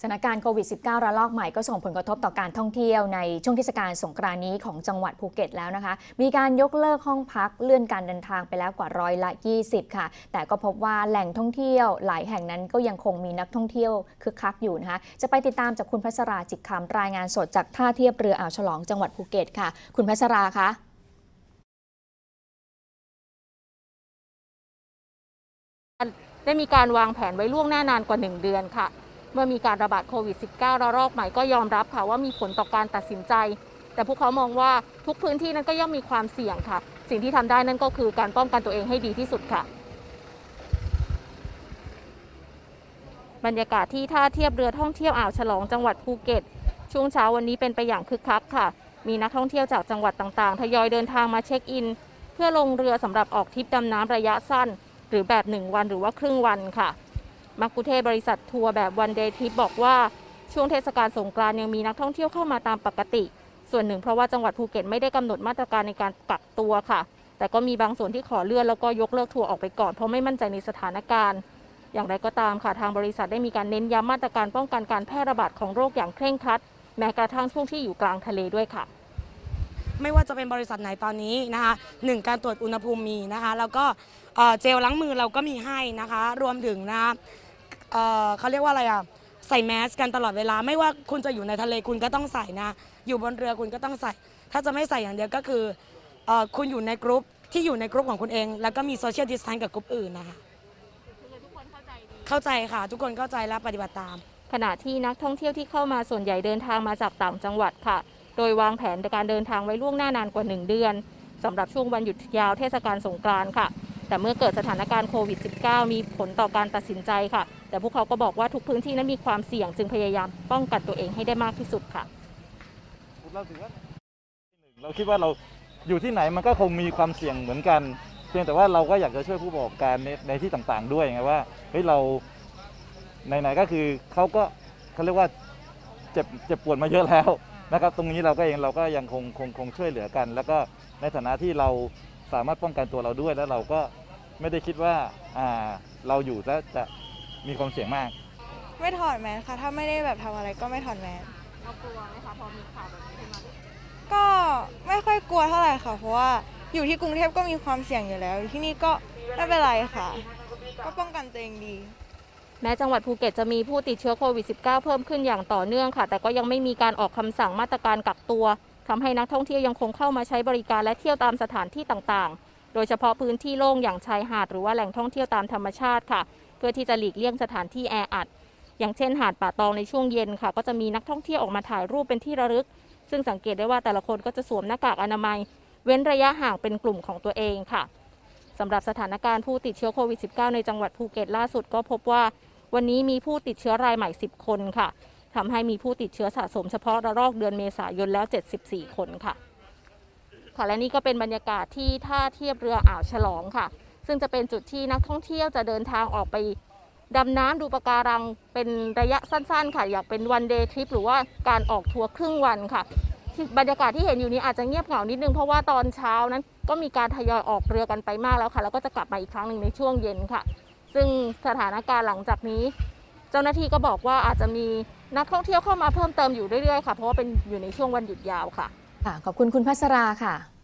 สถานการณ์โควิด -19 ระลอกใหม่ก็ส่งผลกระทบต่อการท่องเที่ยวในช่วงเทศกาลสงกรานต์นี้ของจังหวัดภูเก็ตแล้วนะคะ มีการยกเลิกห้องพักเลื่อนการเดินทางไปแล้วกว่าร้อยละ 20 ค่ะ แต่ก็พบว่าแหล่งท่องเที่ยวหลายแห่งนั้นก็ยังคงมีนักท่องเที่ยวคึกคักอยู่นะคะ จะไปติดตามจากคุณพัสราจิตคำรายงานสดจากท่าเทียบเรืออ่าวฉลองจังหวัดภูเก็ตค่ะ คุณพัสราคะได้มีการวางแผนไว้ล่วงหน้านานกว่า 1 เดือนค่ะ เมื่อมีการระบาดโควิด -19 ระลอกใหม่ก็ยอมรับค่ะว่ามีผลต่อการตัดสินใจ แต่พวกเขามองว่าทุกพื้นที่นั้นก็ย่อมมีความเสี่ยงค่ะ สิ่งที่ทำได้นั่นก็คือการป้องกันตัวเองให้ดีที่สุดค่ะ บรรยากาศที่ท่าเทียบเรือท่องเที่ยวอ่าวฉลองจังหวัดภูเก็ต ช่วงเช้าวันนี้เป็นไปอย่างคึกคักค่ะ มีนักท่องเที่ยวจากจังหวัดต่างๆ ทยอยเดินทางมาเช็คอิน เพื่อลงเรือสำหรับออกทริปดำน้ำระยะสั้น หรือแบบ 1 วันหรือว่าครึ่งวันค่ะ มักกุเทศบริษัททัวร์แบบวันเดย์ทริปบอกว่าช่วงเทศกาลสงกรานยังมีนักท่องเที่ยวเข้ามาตามปกติ ส่วนหนึ่งเพราะว่าจังหวัดภูเก็ตไม่ได้กำหนดมาตรการในการกักตัวค่ะ แต่ก็มีบางส่วนที่ขอเลื่อนแล้วก็ยกเลิกทัวร์ออกไปก่อนเพราะไม่มั่นใจในสถานการณ์ อย่างไรก็ตามค่ะทางบริษัทได้มีการเน้นย้ำมาตรการป้องกันการแพร่ระบาดของโรคอย่างเคร่งครัด แม้กระทั่งช่วงที่อยู่กลางทะเลด้วยค่ะไม่ว่าจะเป็นบริษัทไหนตอนนี้นะคะหนึ่งการตรวจอุณหภูมิมีนะคะ แล้วก็เอ่อเจลล้างมือเราก็มีให้นะคะ รวมถึงนะคะ เอ่อเขาเรียกว่าอะไรอะใส่แมสกันตลอดเวลา ไม่ว่าคุณจะอยู่ในทะเลคุณก็ต้องใส่นะ อยู่บนเรือคุณก็ต้องใส่ ถ้าจะไม่ใส่อย่างเดียวก็คือเอ่อคุณอยู่ในกรุ๊ปที่อยู่ในกรุ๊ปของคุณเอง แล้วก็มีโซเชียลดิสทันกับกรุ๊ปอื่นนะคะเข้าใจค่ะ ทุกคนเข้าใจและปฏิบัติตาม ขณะที่นักท่องเที่ยวที่เข้ามาส่วนใหญ่เดินทางมาจากต่างจังหวัดค่ะ โดยวางแผนในการเดินทางไว้ล่วงหน้านานกว่า 1 เดือนสำหรับช่วงวันหยุดยาวเทศกาลสงกรานต์ค่ะ แต่เมื่อเกิดสถานการณ์โควิด -19 มีผลต่อการตัดสินใจค่ะ แต่พวกเขาก็บอกว่าทุกพื้นที่นั้นมีความเสี่ยงจึงพยายามป้องกันตัวเองให้ได้มากที่สุดค่ะเราถือว่าเราคิดว่าเราอยู่ที่ไหนมันก็คงมีความเสี่ยงเหมือนกัน เพียงแต่ว่าเราก็อยากจะช่วยผู้ประกอบการในในที่ต่างๆ ด้วยไงว่าเฮ้ยเราไหนๆก็คือเขาก็เขาเรียกว่าเจ็บเจ็บปวดมาเยอะแล้วนะครับ ตรงนี้เราก็เองเราก็ยังคงคงคงช่วยเหลือกัน แล้วก็ในฐานะที่เราสามารถป้องกันตัวเราด้วยแล้วเราก็ ไม่ได้คิดว่าอ่าเราอยู่แล้วจะมีความเสี่ยงมาก ไม่ถอดแมสค่ะ ถ้าไม่ได้แบบทำอะไรก็ไม่ถอดแมสเรากลัวไหมคะพอมีข่าวแบบนี้ขึ้นมาก็ไม่ค่อยกลัวเท่าไหร่ค่ะ เพราะว่าอยู่ที่กรุงเทพก็มีความเสี่ยงอยู่แล้วอยู่ที่นี่ก็ไม่เป็นไรค่ะ ก็ป้องกันตัวเองดี แม้จังหวัดภูเก็ตจะมีผู้ติดเชื้อโควิด -19 เพิ่มขึ้นอย่างต่อเนื่องค่ะ แต่ก็ยังไม่มีการออกคำสั่งมาตรการกักตัวทำให้นักท่องเที่ยวยังคงเข้ามาใช้บริการและเที่ยวตามสถานที่ต่างๆ โดยเฉพาะพื้นที่โล่งอย่างชายหาดหรือว่าแหล่งท่องเที่ยวตามธรรมชาติค่ะ เพื่อที่จะหลีกเลี่ยงสถานที่แออัด อย่างเช่นหาดป่าตองในช่วงเย็นค่ะ ก็จะมีนักท่องเที่ยวออกมาถ่ายรูปเป็นที่ระลึก ซึ่งสังเกตได้ว่าแต่ละคนก็จะสวมหน้ากากอนามัย เว้นระยะห่างเป็นกลุ่มของตัวเองค่ะสำหรับสถานการณ์ผู้ติดเชื้อโควิด -19 ในจังหวัดภูเก็ตล่าสุดก็พบว่า วันนี้มีผู้ติดเชื้อรายใหม่ 10 คนค่ะทำให้มีผู้ติดเชื้อสะสมเฉพาะระลอกเดือนเมษายนแล้ว 74 คนค่ะ ค่ะและนี่ก็เป็นบรรยากาศที่ท่าเทียบเรืออ่าวฉลองค่ะ ซึ่งจะเป็นจุดที่นักท่องเที่ยวจะเดินทางออกไปดำน้ำดูปะการังเป็นระยะสั้นๆ ค่ะ อยากเป็นวันเดย์ทริปหรือว่าการออกทัวร์ครึ่งวันค่ะ บรรยากาศที่เห็นอยู่นี้อาจจะเงียบเหงานิดนึง เพราะว่าตอนเช้านั้นก็มีการทยอยออกเรือกันไปมากแล้วค่ะ แล้วก็จะกลับมาอีกครั้งหนึ่งในช่วงเย็นค่ะ ซึ่งสถานการณ์หลังจากนี้ เจ้าหน้าที่ก็บอกว่าอาจจะมีนักท่องเที่ยวเข้ามาเพิ่มเติมอยู่เรื่อยๆค่ะ เพราะว่าเป็นอยู่ในช่วงวันหยุดยาวค่ะ ค่ะ ขอบคุณคุณพัสราค่ะ